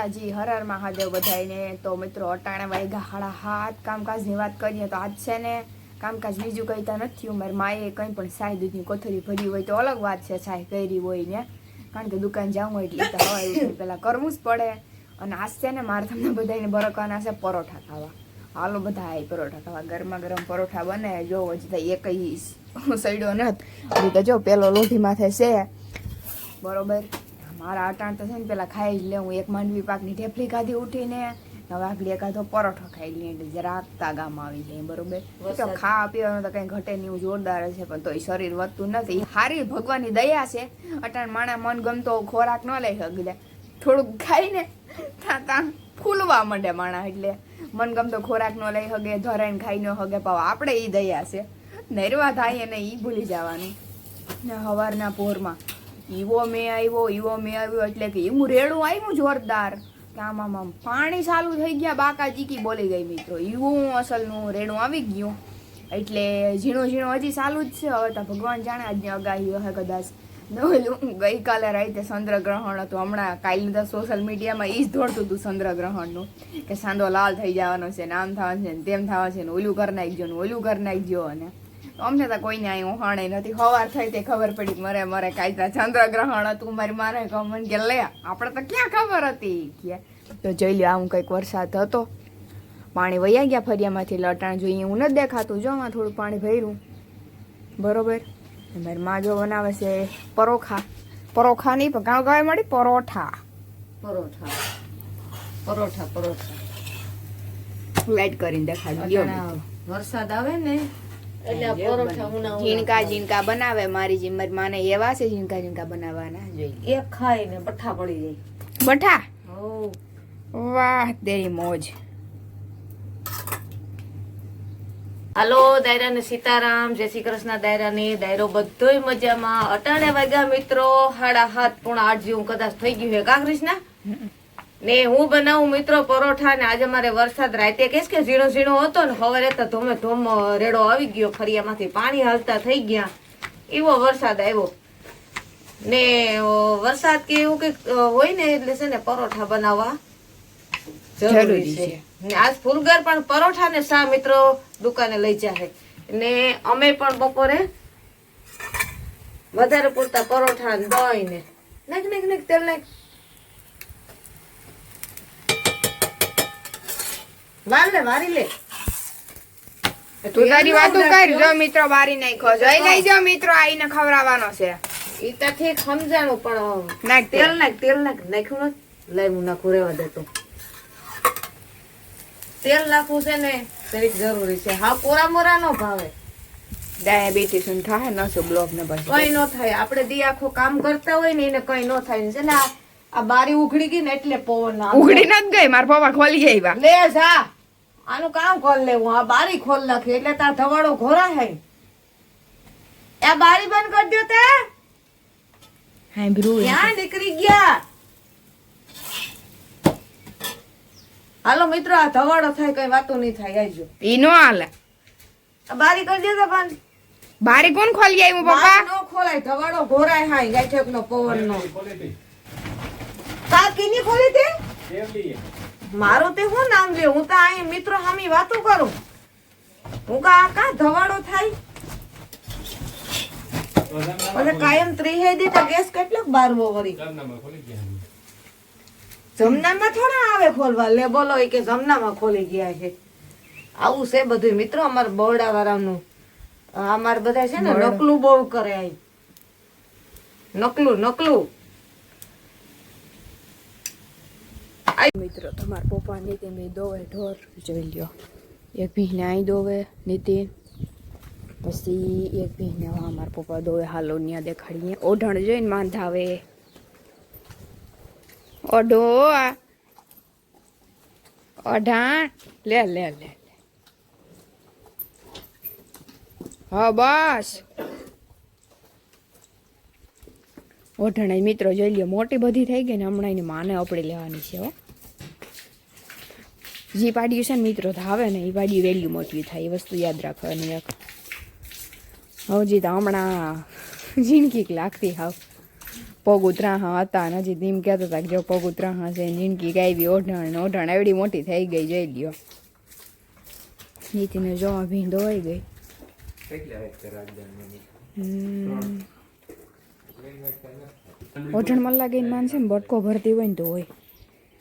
માતાજી હરર મહાદેવ બધાયને. તો મિત્રો, અટાણે વાગ્યા હાડા હાથ કામકાજની વાત કરીએ તો આજ છે ને કામકાજ બીજું કહીતા નથી મારી માએ કંઈ પણ સાય દૂધની કોથળી ભરી હોય તો અલગ વાત છે સાય કરી હોય ને. કારણ કે દુકાન જાઉં હોય એટલે તો હવાય પહેલાં કરવું જ પડે. અને આજ છે ને મારે તમને બધાને બરકવાના છે પરોઠા ખાવા. હાલો બધા આય પરોઠા ખાવા. ગરમા ગરમ પરોઠા બને. જો હજી એક સૈડો નથી. હજી તો જો પેલો લોઢી માથે છે. બરોબર? મારા અટાણ તો છે ને પેલા ખાઈ જ લે. હું એક માંડવી પાકની ઢેફલી ખાધી ઉઠીને. હવે આગળ એકાદો પરોઠો ખાઈ લઈએ એટલે જરા આગતા ગામ આવી જાય બરોબર? તો ખાવા પીવાનું તો કઈ ઘટે નહીં જોરદાર છે પણ તોય શરીર વધતું નથી. હારી ભગવાનની દયા છે. અટાણ માણા મન ગમતો ખોરાક ન લઈ શકે થોડુંક ખાઈને તા ફૂલવા માંડે માણા એટલે. મન ગમતો ખોરાક ન લઈ હગે ધરાઈને ખાઈ ન હગે પાવ આપણે એ દયા છે. નરવા થાય એને એ ભૂલી જવાનું. ને સવારના પોરમાં ઈવો મેં આવ્યો, ઈવો મેં આવ્યો, એટલે કે એવું રેડું આવ્યું જોરદાર. કે આમ આમ આમ પાણી ચાલુ થઈ ગયા બાકા ચીકી બોલી ગઈ મિત્રો. એવું અસલનું રેડું આવી ગયું. એટલે ઝીણું ઝીણું હજી ચાલું જ છે. હવે તો ભગવાન જાણે આજની અગાહી હે કદાચ. નવલું ગઈકાલે રાતે ચંદ્રગ્રહણ હતું. હમણાં કાલે તો સોશિયલ મીડિયામાં એ જ દોડતું હતું ચંદ્રગ્રહણનું. કે સાંધો લાલ થઈ જવાનો છે ને આમ થવાનું છે ને તેમ થવાનું છે ને ઓલું કરી નાખજો ને ઓલું કરી નાખજો અને અમને તો કોઈને અહીં ઉહાણે નથી. સવાર થઈ તે ખબર પડી મરે મરે કાંઈ ચંદ્રગ્રહણ હતું મારી મારે ગમન કે લે આપણે તો ક્યાં ખબર હતી? કે તો જોઈ લ્યો આવું કંઈક વરસાદ હતો. પાણી વયા ગયા ફરિયામાંથી લટાણ જોઈએ હું નથી દેખાતું. જો આમાં થોડું પાણી ભર્યું. બરોબર? મારી મા જો બનાવે છે પરોખા પરોખા નહીં પણ કાં કહેવાય મળી પરોઠા. પરોઠા. પરોઠા પરોઠા. લાઈટ કરીને દેખાડ્યો વરસાદ આવે ને ઝીણકા ઝીણકા બનાવે મારી જીમર માને એવા છે ઝીણકા ઝીણકા બનાવવાના. જોઈએ એક ખાય ને બઠા પડી જાય. બઠા વાહ તેરી મોજ. હાલો દાયરા ને સીતારામ જય શ્રી કૃષ્ણ દાયરા ને. દાયરો બધોય મજામાં. અટાણે વાગ્યા મિત્રો. હાડા હાથ પૂણા આઠ જેવું કદાચ થઈ ગયું છે. કા કૃષ્ણ? ને હું બનાવું મિત્રો પરોઠા ને આજે મારે વરસાદ રાતે કેસ કે ઝીણો ઝીણો હતો ને હવે તો ધોમે ધોમ રેડો આવી ગયો. ફરિયામાંથી પાણી હાલતા થઈ ગયા. એવો વરસાદ આવ્યો. ને વરસાદ કે એવું કંઈક હોય ને એટલે છે ને પરોઠા બનાવવા જરૂરી. છે. આજ ફૂલગર પણ પરોઠા ને શા મિત્રો દુકાને લઈ જાય. ને અમે પણ બપોરે વધારે પૂરતા પરોઠા ને દહીં ને. નાખ નાખ નાખ તેલ નાખ. વાર લે વારી લે. તું તારી વાતો કર જો મિત્રો બારી નાખો જોઈ લઈ મિત્રો આઈને ખવડાવવાનો છે. ઈ તો ઠીક સમજાણું પણ નાખ તેલ તેલ નાખ તેલ નાખ. નાખ્યું લઈ હું નાખું રેવા દેતો તેલ નાખવું છે ને દરેક જરૂરી છે. હા કોરા મોરા નો ભાવે. ડાયાબિટીસ ને થાય નસો બ્લોક ને પછી. કઈ નો થાય. આપણે દી આખો કામ કરતા હોય ને એને કઈ નો થાય. છે ને આ બારી ઉઘડી ગઈ ને એટલે પવન ઉઘડી નથી ગઈ. મારા પપ્પા ખોલી આવ્યા. લે જા. આનું કામ ખોલ લેવું? આ બારી ખોલ નાખી એટલે તાર ધવાડો ઘોરા હે. આ બારી બંધ કરી દો તે. હા. બ્રુ ક્યાં નીકળી ગયા. હાલો મિત્રો આ ધવાડો થાય કઈ વાતો નહીં થાય આવજો ઈ નો હાલે. બારી કરી દેજો પણ બારી કોણ ખોલી આવ્યું બારી પપ્પા નો ખોલાય ધવાડો ઘોરાય હાય ગાયઠેક નો પવન નો કાકી ની ખોલી તે મારું તે શું નામ લે? હું તો અહીં મિત્રો હામી વાતો કરું. હું કા કા ધવાડો થાય? અને કાયમ ત્રીહે દી તો ગેસ કેટલો બારવો વરી જમનામાં થોડા આવે ખોલવા. લે બોલો ઈ કે જમનામાં ખોલી ગયા છે. આવું છે બધું. મિત્રો અમારા બોરડા વાળાનું અમારે બધા છે ને નકલું બહુ કરે અહીં નકલું નકલું. મિત્રો, તમારા પપ્પા નીતિન ભાઈ દોવે, ઢોર જોઈ લ્યો. એક ભીને અહીં દોવે નીતિન પછી એક ભીને હા મારા પપ્પા દોવે હાલો ત્યાં દેખાડીએ. ઓઢણ જોઈને માંધાવે. ઓઢો, આ. ઓઢાણ. લે લે લે. હા, બસ. ઓઢણ મિત્રો જોઈ લ્યો, મોટી બધી થઈ ગઈ ને હમણાં એની માને આપણી લેવાની છે, હો. જે પાડ્યું છે ને મિત્રો તો આવે ને એ પાડ્યું વેલ્યુ મોટી થાય એ વસ્તુ યાદ રાખવાની એક. હવજી તો હમણાં જિંદગી લાગતી હાવ. પગ ઉતરાહા હતા અને હજી ધીમ કહેતા હતા કે જો પગ ઉતરાહા છે જિંદગી ગાયવી ઓઢણ ઓઢણ એવડી મોટી થઈ ગઈ જોઈ લ્યો. નીતિને જોવા ભીંડો હોય ગઈ. હમ. ઓઢણમાં લાગીને માનશે ને બટકો ભરતી હોય ને તો હોય.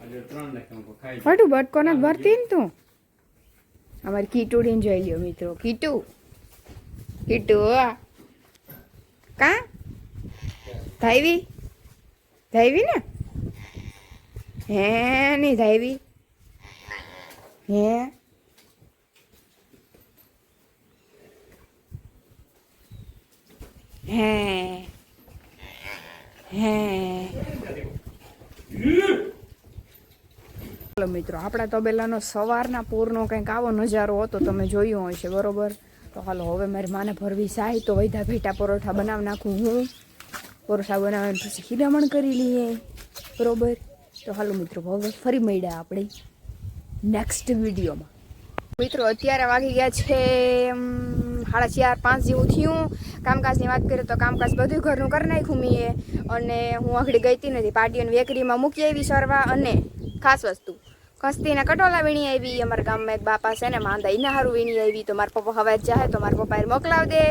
હટું બટકો નથી ભરતી ને તું. અમારી કીટુડીને જોઈ લ્યો, મિત્રો. કીટુ. કીટુ કા? ધાઈવી ધાઈવી ને? હે નહીં ધાઈવી હે? હે? હે? ચાલો મિત્રો, આપણા તબેલાનો સવારના પૂરનો કંઈક આવો નજારો હતો, તમે જોયો હશે, બરોબર? તો હાલો, હવે મારી માને ભરવી સાય, તો વૈધા ભેટા પરોઠા બનાવી નાખું હું. પરોઠા બનાવીને પછી ખીરામણ કરી લઈએ, બરોબર? તો હાલો મિત્રો, હવે ફરી મળ્યા આપણે નેક્સ્ટ વિડીયોમાં. મિત્રો, અત્યારે વાગી ગયા છે સાડા ચાર, પાંચ જેવું થયું. કામકાજની વાત કરીએ તો કામકાજ બધું ઘરનું કરી નાખ્યું મેં અને હું આગળ ગઈ નથી પાટીઓની વેકરીમાં મૂકી આવી સરવા અને ખાસ વસ્તુ. કસ્તીના કટોલા વીણી આવી અમારા ગામમાં એક બાપા છે ને માંદા એના હારું વીણી આવી તો મારા પપ્પા હવે જાય તો મારા પપ્પાએ મોકલાવ દે.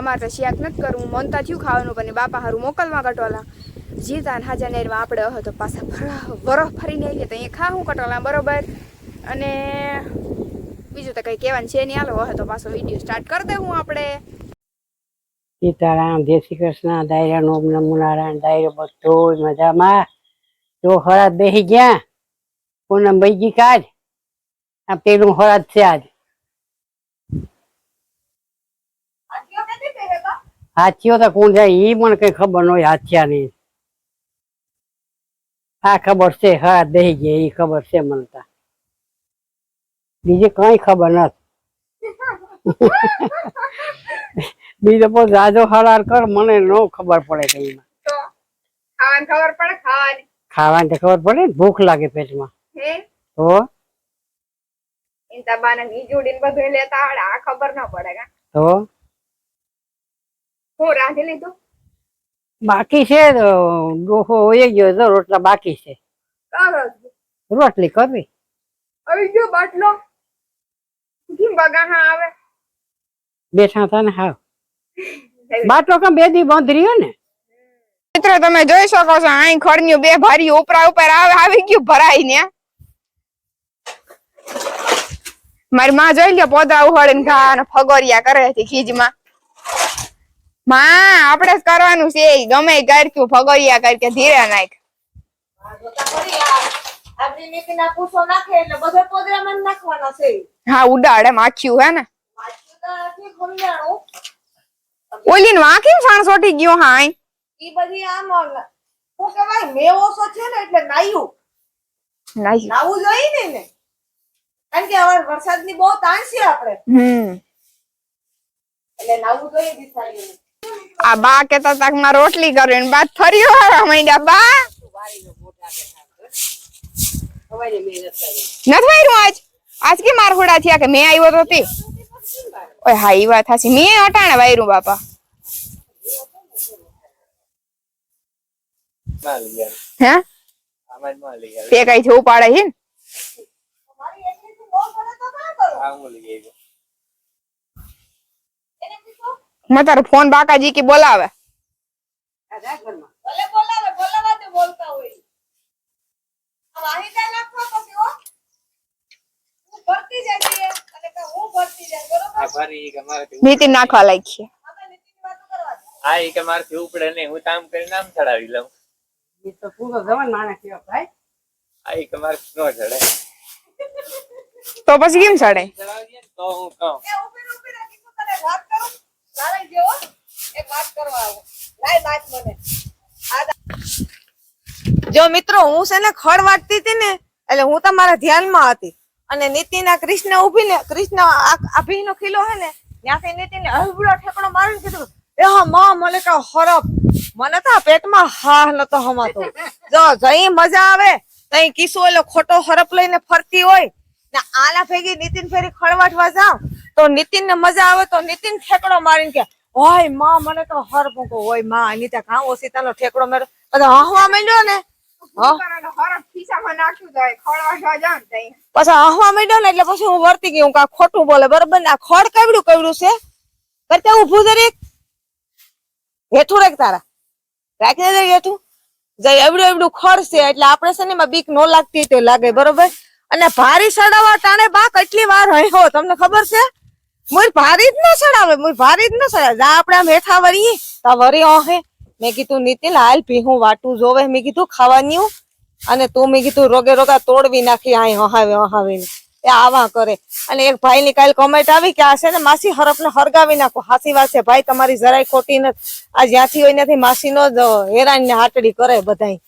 અમારે તો શિયાક નથી કરવું મનતા થયું ખાવાનું, પણ બાપા હારું મોકલવા કટોલા. જીતા હાજા નેરમાં આપણે હતો પાછા બરફ ફરીને આવીએ, તો અહીંયા ખાવું કટોલા, બરોબર? અને બીજું તો કંઈ કહેવાનું છે નહીં, હાલો તો પાછો વીડિયો સ્ટાર્ટ કરી દે હું આપણે. સીતારામ, જય શ્રી કૃષ્ણ દાયરા નો નમો નારાયણ દાયરો બધો મજામાં? જો હળદ બેસી ગયા? પૂનમ ભાઈજી કાજ આ પેલું હળદ છે આજ હાથીઓ તો કોણ જાય એ પણ કઈ ખબર ન હોય હાથિયા ની આ ખબર છે હા દહી ગયા એ ખબર છે મને તા બીજી કઈ ખબર નથી બીજો પણ જાજો હળાર કર મને ન ખબર પડે કઈ ખાવાની ખબર પડે ખાવાની ખબર પડે ભૂખ લાગે પેટમાં હે તો? ઇન્તા બાને નીચોડીને બધું લેતા આવડે આ ખબર ન પડે કા? તો? હું રાંધી લીધું? બાકી છે ડોહો હોય ગયો તો રોટલા બાકી છે. રોટલી કરવી? આવી ગયો બાટલો? કેમ બગાહા આવે? બેઠા હતા ને હા. બાટલો કામ બે દી બંધ રહ્યો ને? મિત્રો તમે જોઈ શકો છો અહીં ખડન્યું બે ભારી ઉપરા ઉપર આવે આવી ગયું ભરાઈ ને. મારી માં જોઈ લ્યો પોદરા ઉહાડીને ઘા અને ફગોરિયા કરે છે ખીજમાં. માં આપણે જ કરવાનું છે ગમે ઈ ફગોરિયા કર ધીરે નાખ. હા ઉડાડે માખ્યું હે ને. ઓલી વાંકી ફાણ સોટી ગયો હા ઈ બધી આમ શું કહેવાય મેવો સો છે ને એટલે નાયું. નાહી. નાવું જોઈએ ને એને? કારણ કે હવે વરસાદની બહુ તાણ છે આપણે. હમ. એટલે નાવું જોઈએ બિચારીઓને. આ બા કેતા તાકમાં રોટલી કરીને બાદ ફરી વાળવા માંડ્યા બા. કરી નથી વાયરું આજ? આજ કે માર હોડા થયા કે મેં આવ્યો તો તે? ઓય હા ઈ વાત હાચી. મેં અટાણે વાયરું બાપા. હે? તે કઈ છે ઉપાડે છે ને તમારી એટલી બહુ પડે તો ના કરો એને પૂછો મેં તારો ફોન બાકાજી કે બોલાવે. નાખવા હું. કે મારાથી નીતિન નાખવા લાગી આપણે નીતિની વાતો આ ઈ કે મારાથી ઉપડે નહીં હું કામ કરી નામ ચડાવી લઉં. એ તો પૂરો જવાન માણસ કેવો ભાઈ. આ ઈ કે મારાથી ન ચડે. તો પછી કેમ કહું મને જો મિત્રો, હું છે ને ખડ વાટતી હતી ને, એટલે હું તમારા ધ્યાનમાં હતી. અને નીતિના કૃષ્ણ ઊભી ને, કૃષ્ણ આભી નો ખીલો હે ને, ત્યાંથી નીતિને હલબુડો ઠેકડો મારીને કીધું, એ હા, માં, મને કા હરપ. મને તો પેટમાં હા નતો હમાતો. જો જઈ મજા આવે, તઈ કિસ્સો એટલે ખોટો હરપ લઈને ફરતી હોય ને આના ભેગી નીતિન ફેરી ખળવાટવા જાવ તો નીતિન ને મજા આવે તો નીતિન ઠેકડો મારીને કે હોયમાં મને તો હર ભૂકો હોયમાં અનિતા કાં ઓસીતાનો ઠેકડો મેળો બધા હવા માંડ્યો ને? પછી હવા માંડ્યો ને એટલે પછી હું વર્તી ગઈ હું કા ખોટું બોલે બરોબર? ને આ ખડ કેવડું કેવડું છે? કરતા ઊભું દરેક હેઠું રાખ તારા. રાખી દે હેઠું. જાય એવડું એવડું ખડ છે એટલે આપણે છે ને બીક નો લાગતી તો લાગે બરોબર? અને ભારી સડાવવા ટાણે બા કેટલી વાર હો, તમને ખબર છે? મુર ભારી જ ન સડાવે મુર ભારી જ ન સડાવે. જા આપણે આમ હેઠા વરીએ. તા વરી ઓહે. મેં કીધું નીતિલ હાલ ભીહું વાટું જોવે. મેં કીધું, ખાવાની અને તું મેં કીધું, રોગે રોગા તોડવી નાખી, આય હહાવે, હહાવીને. એ આવા કરે. અને એક ભાઈ ની કાલ કોમેન્ટ આવી કે, આ છે ને માસી હરફ ને હરગાવી નાખો. હાસી વાત છે, ભાઈ, તમારી જરાય ખોટી નથી. આ જ્યાંથી હોય ત્યાંથી માસી નો જ હેરાન ને હાટડી કરે બધાય.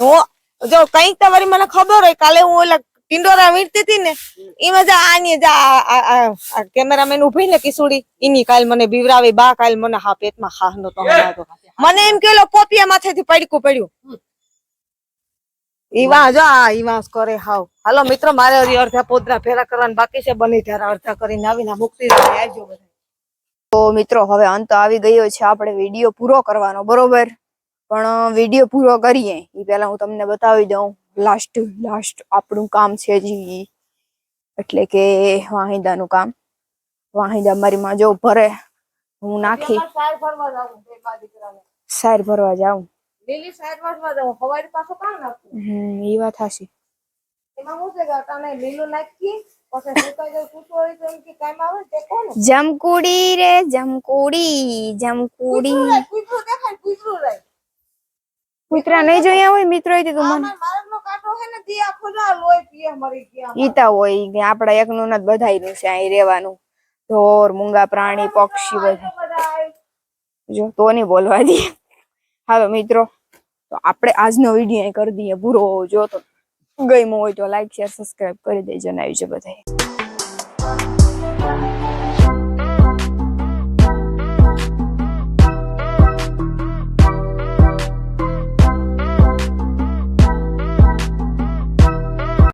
હું જો કંઈક તો વળી મને ખબર હોય, કાલે હું ઓલા ટિંડોરા વીંટતી હતી ને એમાં જા આની જા કેમેરામેન ઊભી ને કિસુડી ઈની કાલ મને બીવરાવી બા કાલ મને હા પેટમાં હા નો તો મને એમ કેલો પોપિયા માથેથી પડકું પડ્યું. ઈવા જો આ ઈવા કરે હાવ. હાલો મિત્રો મારે હજી અડધા પોદરા ફેરા કરવાના બાકી છે બની ત્યારે અડધા કરીને આવીને મુક્તિ આવજો બધા. તો મિત્રો હવે અંત આવી ગયો છે આપણે વીડિયો પૂરો કરવાનો બરોબર? પણ વીડિયો પૂરો કરીએ. એ પહેલા હું તમને બતાવી દઉં. લાસ્ટ લાસ્ટ આપણું કામ છે જી. એટલે કે વાહિદાનું કામ. વાહિદા મારી માં જો ભરે હું નાખી. સાર ભરવા જાઉં લીલી સાર ભરવા જાઉં હવારી પાછું કામ નાખવું હમ એ વાત હાશી એમાં શું છે કે લીલું નાખી જમકુડી રે જમકુડી જમકુડી. કૂતરું નહીં જોયા હોય મિત્રો તું મને. કાંટો હે ને તે આખો જા લોહી પીએ મરી ગયા ઈતા હોય કે આપડા એકનું નથી બધાયનું છે અહીં રહેવાનું. ઢોર મૂંગા પ્રાણી પક્ષી બધા. જો તો નહીં બોલવા દે. હાલો મિત્રો તો આપણે આજનો વીડિયો અહીં કરી દઈએ પૂરો. જો તો ગમ્યો હોય તો લાઈક શેર સબસ્ક્રાઇબ કરી દેજો ને આવી છે બધાય.